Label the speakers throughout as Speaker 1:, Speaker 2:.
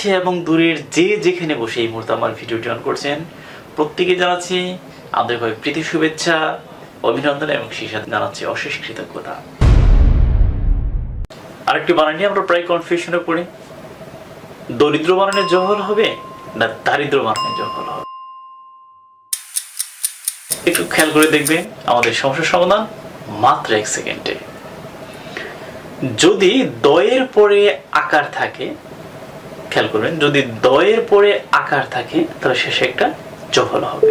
Speaker 1: কাছে এবং দূরের যে যেখানে বসে এই মুহূর্তে আমার ভিডিওটি অন করছেন প্রত্যেকে জানাচ্ছি আমাদের ভাবে প্রীতি শুভেচ্ছা, অভিনন্দন এবং সেই সাথে জানাচ্ছি অশেষ কৃতজ্ঞতা। আরেকটি বানান নিয়ে আমরা প্রায় কনফিউশনে পড়ি। দরিদ্র বানানে জহল হবে না দারিদ্র বানানে জহল হবে? একটু খেয়াল করে দেখবে আমাদের সমস্যার সমাধান মাত্র এক সেকেন্ডে। যদি দয়ের পরে আকার থাকে খেয়াল করবেন, যদি দয়ের পরে আকার থাকে, তাহলে শেষে একটা জহল হবে।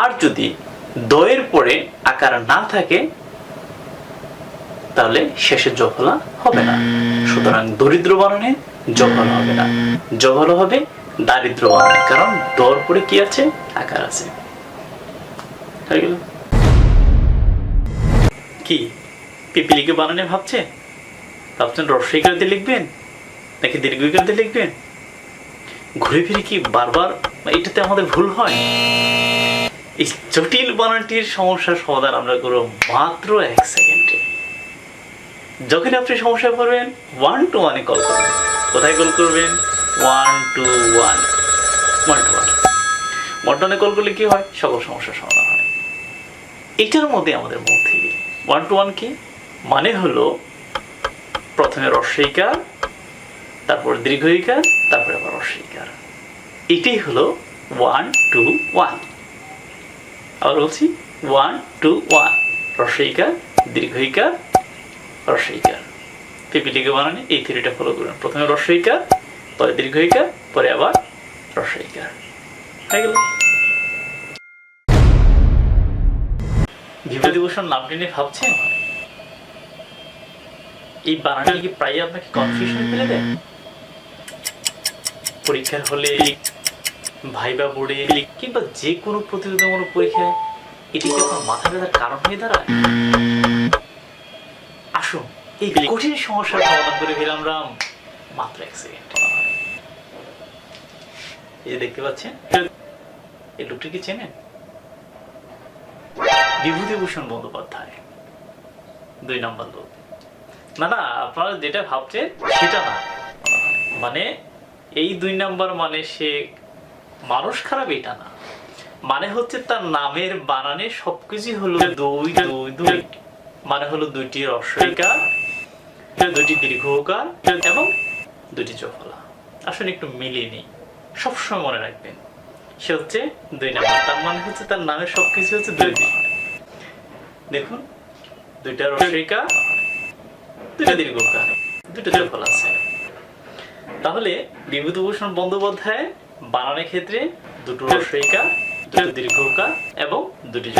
Speaker 1: আর যদি দয়ের পরে আকার না থাকে, তাহলে শেষে জহলা হবে না। সুতরাং দরিদ্র বানানে জহল হবে না। জহল হবে দারিদ্র বানানে, কারণ দর পরে কি আছে? আকার আছে। কি, পিপিলিকে বানানে ভাবছে? ভাবছেন রসইকারতে লিখবেন? নাকি দীর্ঘইকারতে লিখবেন ঘুরে ফিরে কি বারবার? এটাতে আমাদের ভুল হয়? এই জটিল বানানটির সমস্যার সমাধান আমরা করব মাত্র এক সেকেন্ডে। যখন আপনি সমস্যায় পড়বেন ওয়ান টু ওয়ানে কল করবেন। কোথায় কল করবেন? One two one one two one one two ওয়ানে কল করলে কি হয়? সকল সমস্যার সমাধান হয়। এটার মধ্যে আমাদের মধ্যে ওয়ান টু ওয়ান কি? মানে হলো প্রথমে রস্বইকার তারপর দীর্ঘইকার তারপরে আবার রস্বইকার এটাই হলো ওয়ান টু ওয়ান আবার বলছি ওয়ান টু ওয়ান রস্বইকার দীর্ঘইকার রস্বইকার পিপিলিকে বানানে এই থিওরিটা ফলো করুন। প্রথমে রস্বইকার পরে দীর্ঘইকার পরে আবার রস্বইকার হয়ে গেল। বিভূতিভূষণ নামটি নিয়ে ভাবছেন? এই বানানটি কি প্রায় আপনাকে কনফিউশন ফেলে দেয়? পরীক্ষার হলে ভাইবা বোর্ডে কিংবা যে কোনো প্রতিযোগিতামূলক পরীক্ষায় এটি কি আপনার মাথা ব্যথার কারণ হয়ে দাঁড়ায়? আসুন এই কঠিন সমস্যার সমাধান করে ফেলাম রাম মাত্র এক সেকেন্ড। এই যে দেখতে পাচ্ছেন এই লোকটি কি চেনেন? বিভূতিভূষণ বন্দ্যোপাধ্যায় দুই নম্বর লোক। না না আপনারা যেটা ভাবছেন সেটা না। মানে এই দুই নাম্বার মানে সে মানুষ খারাপ, এটা না। মানে হচ্ছে তার নামের বানানে সবকিছু হলো দুই দুই দুই। মানে হলো দুইটি রস্বইকার দুইটি দীর্ঘকার এবং দুইটি চফলা আসলে একটু মিলিয়ে নেই। সবসময় মনে রাখবেন, সে হচ্ছে দুই নাম্বার। তার মানে হচ্ছে তার নামের সবকিছু হচ্ছে দুই দেখুন, দুইটা রস্বইকার দুইটা দীর্ঘকার দুইটা চফল আছে। তাহলে বিভূতিভূষণ বন্দ্যোপাধ্যায় বানানের ক্ষেত্রে দুটো রস্বইকা দুটো দীর্ঘকার এবং দুটি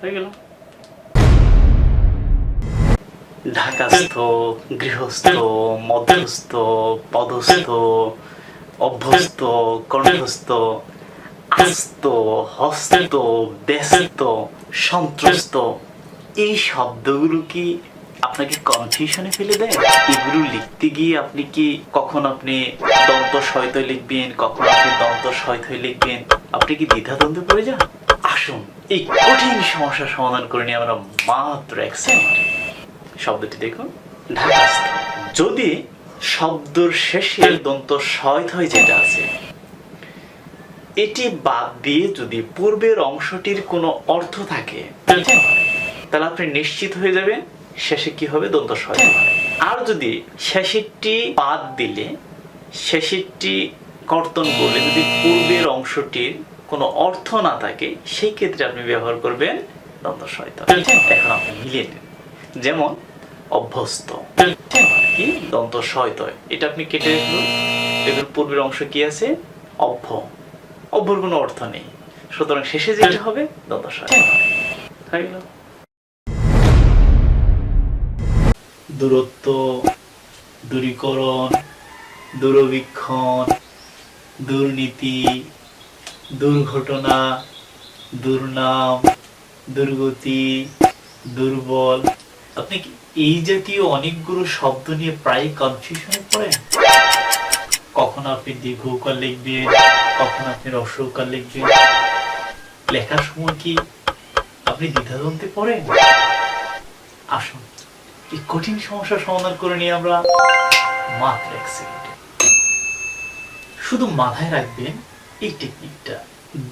Speaker 1: হয়ে গেল। ঢাকাস্থ, গৃহস্থ, মধ্যস্থ, পদস্থ, অভ্যস্ত, কণ্ঠস্থ, আস্ত, হস্ত, ব্যস্ত, সন্ত্রস্ত, এই শব্দগুলো কি আপনাকে কনফিউশনে ফেলে দেয়? এগুলো লিখতে গিয়ে আপনি কি কখন আপনি দন্ত সহিত লিখবেন? কখন আপনি দন্ত সহিত লিখবেন? আপনি কি দ্বিধাদ্বন্দ্বে পড়ে যান? আসুন, এই কঠিন সমস্যার সমাধান করে নিয়ে আমরা মাত্র এক সেকেন্ড শব্দটি দেখুন। ঢাকাস্থ। যদি শব্দর শেষে দন্ত সহিত হয় যেটা আছে, এটি বাদ দিয়ে যদি পূর্বের অংশটির কোনো অর্থ থাকে, তাহলে আপনি নিশ্চিত হয়ে যাবেন শেষে কি হবে? দন্ত সয় আর যদি শেষেরটি বাদ দিলে শেষেরটি কর্তন করলে যদি পূর্বের অংশটির কোনো অর্থ না থাকে সেই ক্ষেত্রে আপনি ব্যবহার করবেন দন্ত সহিত। এখন আপনি মিলিয়ে নেন যেমন অভ্যস্ত। কি? দন্ত সহিত। এটা আপনি কেটে দেখুন পূর্বের অংশ কি আছে? অভ্য। অভ্যর কোনো অর্থ নেই। সুতরাং শেষে যেটা হবে? দন্ত সহিত। হয়ে গেল। দূরত্ব, দূরীকরণ, দূরবীক্ষণ, দুর্নীতি, দুর্ঘটনা, দুর্নাম, দুর্গতি, দুর্বল। আপনি এই জাতীয় অনেকগুলো শব্দ নিয়ে প্রায় কনফিউশনে পড়েন? কখন আপনি দীর্ঘকার লিখবেন, কখন আপনি রস্যকার লিখবেন? লেখার সময় কি আপনি দ্বিধাদ্বন্দ্বে পড়েন? আসুন এই কঠিন সমস্যার সমাধান করে নিয়ে আমরা মাত্র এক সেকেন্ডে শুধু মাথায় রাখবেন এই টেকনিকটা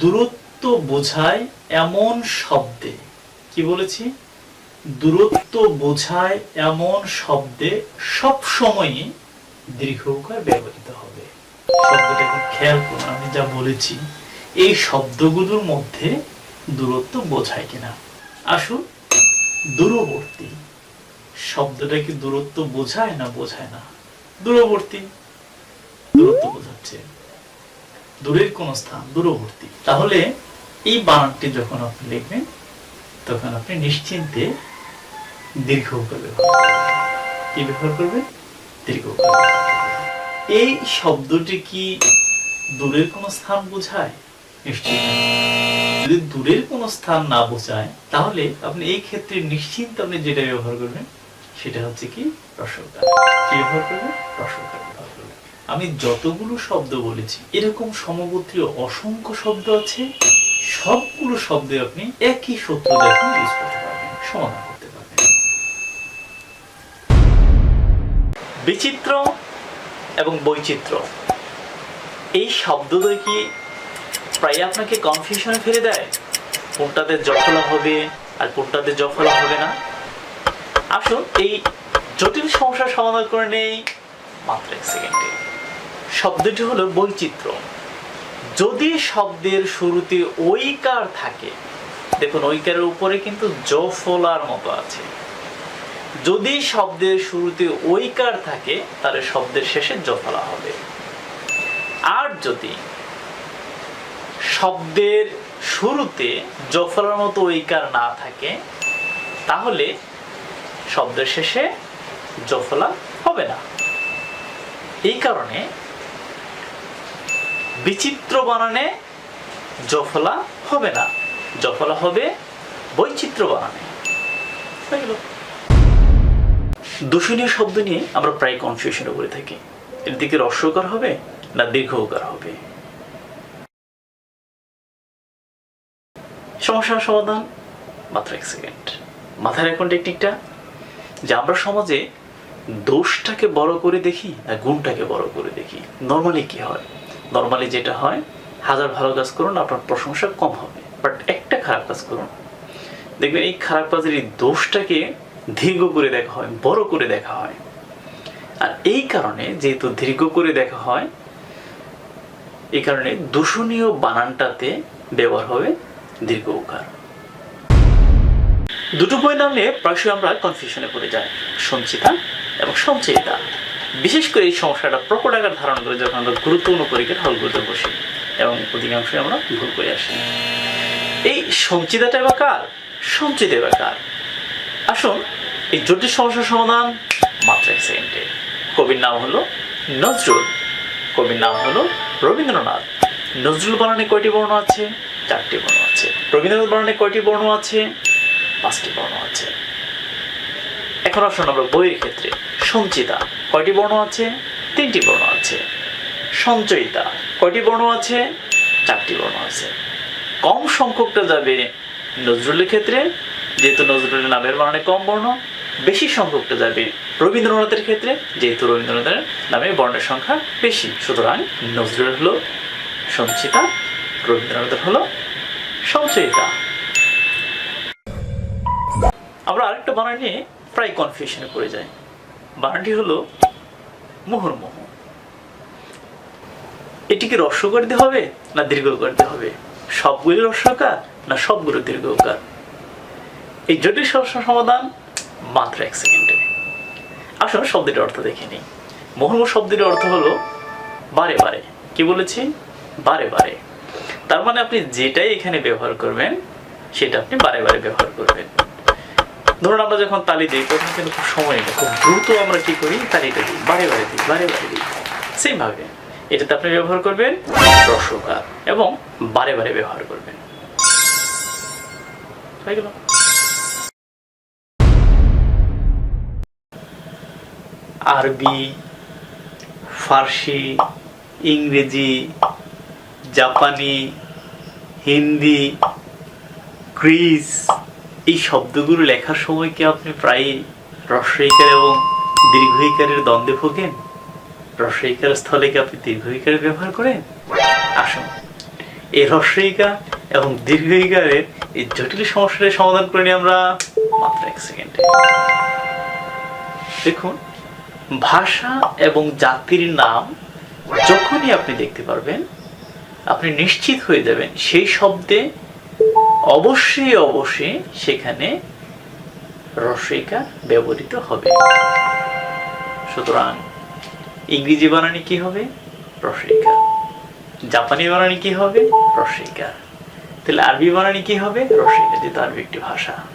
Speaker 1: দূরত্ব বোঝায় এমন শব্দে। কি বলেছি? দূরত্ব বোঝায় এমন শব্দে সব সময়ই দীর্ঘ ব্যবহৃত হবে। শব্দটাকে খেয়াল করুন, আমি যা বলেছি, এই শব্দগুলোর মধ্যে দূরত্ব বোঝায় কিনা। আসুন, দূরবর্তী শব্দটা কি দূরত্ব বোঝায় না বোঝায় না দূরবর্তী দূরত্ব বোঝাচ্ছে দূরের কোন স্থান, দূরবর্তী তাহলে এই বানানটি যখন আপনি লিখবেন, তখন আপনি নিশ্চিন্তে দীর্ঘ করবেন। কি ব্যবহার করবেন দীর্ঘ। এই শব্দটি কি দূরের কোন স্থান বোঝায় নিশ্চিত না। যদি দূরের কোন স্থান না বোঝায় তাহলে আপনি এই ক্ষেত্রে নিশ্চিন্ত আপনি যেটা ব্যবহার করবেন, সেটা হচ্ছে কি? রসকার কি ব্যবহার করবেন? রসকার আমি যতগুলো শব্দ বলেছি, এরকম সমগোত্রীয় অসংখ্য শব্দ আছে, সবগুলো শব্দে আপনি একই সূত্র দেখুন ইউজ করতে পারবেন, সমাধান করতে পারবেন। বিচিত্র এবং বৈচিত্র্য এই শব্দদ্বয় কি প্রায় আপনাকে কনফিউশনে ফেলে দেয়। কোনটাতে জফলা হবে আর কোনটাতে জফলা হবে না। আসুন এই জটিল সমস্যার সমাধান করে নেই মাত্র এক সেকেন্ডে। শব্দটি হলো বৈচিত্র্য। যদি শব্দের শুরুতে ঐকার থাকে, দেখুন ঐকারের উপরে কিন্তু জফলার মতো আছে। যদি শব্দের শুরুতে ঐকার থাকে, তাহলে শব্দের শেষে জফলা হবে। আর যদি শব্দের শুরুতে জফলার মতো ঐকার না থাকে, তাহলে শব্দের শেষে জফলা হবে না। এই কারণে বিচিত্র বানানে জফলা হবে না। জফলা হবে বৈচিত্র্য বানানে। দূষণীয় শব্দ নিয়ে আমরা প্রায় কনফিউশনে পড়ে থাকি। এর দিকে রস্যকার হবে না দীর্ঘকার হবে? সমস্যার সমাধান, মাত্র এক সেকেন্ড মাথায় রাখুন টেকনিকটা যে আমরা সমাজে দোষটাকে বড় করে দেখি না গুণটাকে বড় করে দেখি। নর্মালি কি হয়? নর্মালি যেটা হয়, হাজার ভালো কাজ করুন, আপনার প্রশংসা কম হবে। বাট একটা খারাপ কাজ করুন। দেখবেন এই খারাপ কাজের এই দোষটাকে দীর্ঘ করে দেখা হয়, বড় করে দেখা হয়। আর এই কারণে যেহেতু দীর্ঘ করে দেখা হয়, এই কারণে দূষণীয় বানানটাতে ব্যবহার হবে দীর্ঘ উকার দুটো বই নাম নিয়ে প্রায়শই আমরা কনফিউশনে পড়ে যাই। সঞ্চিতা এবং সঞ্চয়িতা। বিশেষ করে এই সমস্যাটা প্রকট আকার ধারণ করে যখন আমরা গুরুত্বপূর্ণ পরীক্ষার হল করতে বসি এবং অধিকাংশই আমরা ভুল করে আসি। এই সঞ্চিতাটা বা কার? সঞ্চিত বা কার? আসুন এই জটিল সমস্যার সমাধান মাত্র এক সেকেন্ডে কবির নাম হলো নজরুল। কবির নাম হলো রবীন্দ্রনাথ। নজরুল বানানে কয়টি বর্ণ আছে? চারটি বর্ণ আছে। রবীন্দ্রনাথ বানানে কয়টি বর্ণ আছে? পাঁচটি বর্ণ আছে। এখন আসুন আমরা বইয়ের ক্ষেত্রে। সঞ্চিতা, কয়টি বর্ণ আছে? তিনটি বর্ণ আছে। সঞ্চয়িতা, কয়টি বর্ণ আছে? চারটি বর্ণ আছে। কম সংখ্যকটা যাবে নজরুলের ক্ষেত্রে, যেহেতু নজরুলের নামের বর্ণে কম বর্ণ। বেশি সংখ্যকটা যাবে রবীন্দ্রনাথের ক্ষেত্রে, যেহেতু রবীন্দ্রনাথের নামে বর্ণের সংখ্যা বেশি। সুতরাং নজরুল হলো সঞ্চিতা রবীন্দ্রনাথের হলো সঞ্চয়িতা আমরা আরেকটা বানান নিয়ে প্রায় কনফিউশনে পড়ে যাই। বানানটি হলো মুহুর্মুহু। এটিকে রস্য করতে হবে না দীর্ঘ করতে হবে? সবগুলি রস্যকার না সবগুলো দীর্ঘকার এই জটিল সমস্যার সমাধান মাত্র এক সেকেন্ডে। আসলে শব্দটির অর্থ দেখে নিই। মুহুর্মুহু শব্দটির অর্থ হলো বারে বারে। কি বলেছি? বারে বারে। তার মানে আপনি যেটাই এখানে ব্যবহার করবেন, সেটা আপনি বারে বারে ব্যবহার করবেন। ধরুন আমরা যখন তালি দিই, তখন কিন্তু খুব সময় নেই। খুব দ্রুত আমরা কি করি? তালিটা দিই, বারে বারে দিই, বারে বারে দিই। সেম ভাবে এটাতে আপনি ব্যবহার করবেন রসকার এবং বারে বারে ব্যবহার করবেন। আরবি, ফার্সি, ইংরেজি জাপানি, হিন্দি, গ্রিস, এই শব্দগুলো লেখার সময় কি আপনি প্রায় রস্বইকার এবং দীর্ঘইকারের দ্বন্দ্বে ভোগেন? রস্বইকার স্থলে কি আপনি দীর্ঘইকার ব্যবহার করেন? আসুন, এই রস্বইকা এবং দীর্ঘইকারের এই জটিল সমস্যার সমাধান করে নিই আমরা মাত্র এক সেকেন্ডে। দেখুন, ভাষা এবং জাতির নাম যখনই আপনি দেখতে পারবেন আপনি নিশ্চিত হয়ে যাবেন সেই শব্দে অবশ্যই অবশ্যই সেখানে রসইকার ব্যবহৃত হবে। সুতরাং ইংরেজি বানানি কি হবে? রসইকার জাপানি বানানি কি হবে? রসইকার তাহলে আরবি বানানি কি হবে? রসইকার যেহেতু আরবি একটি ভাষা।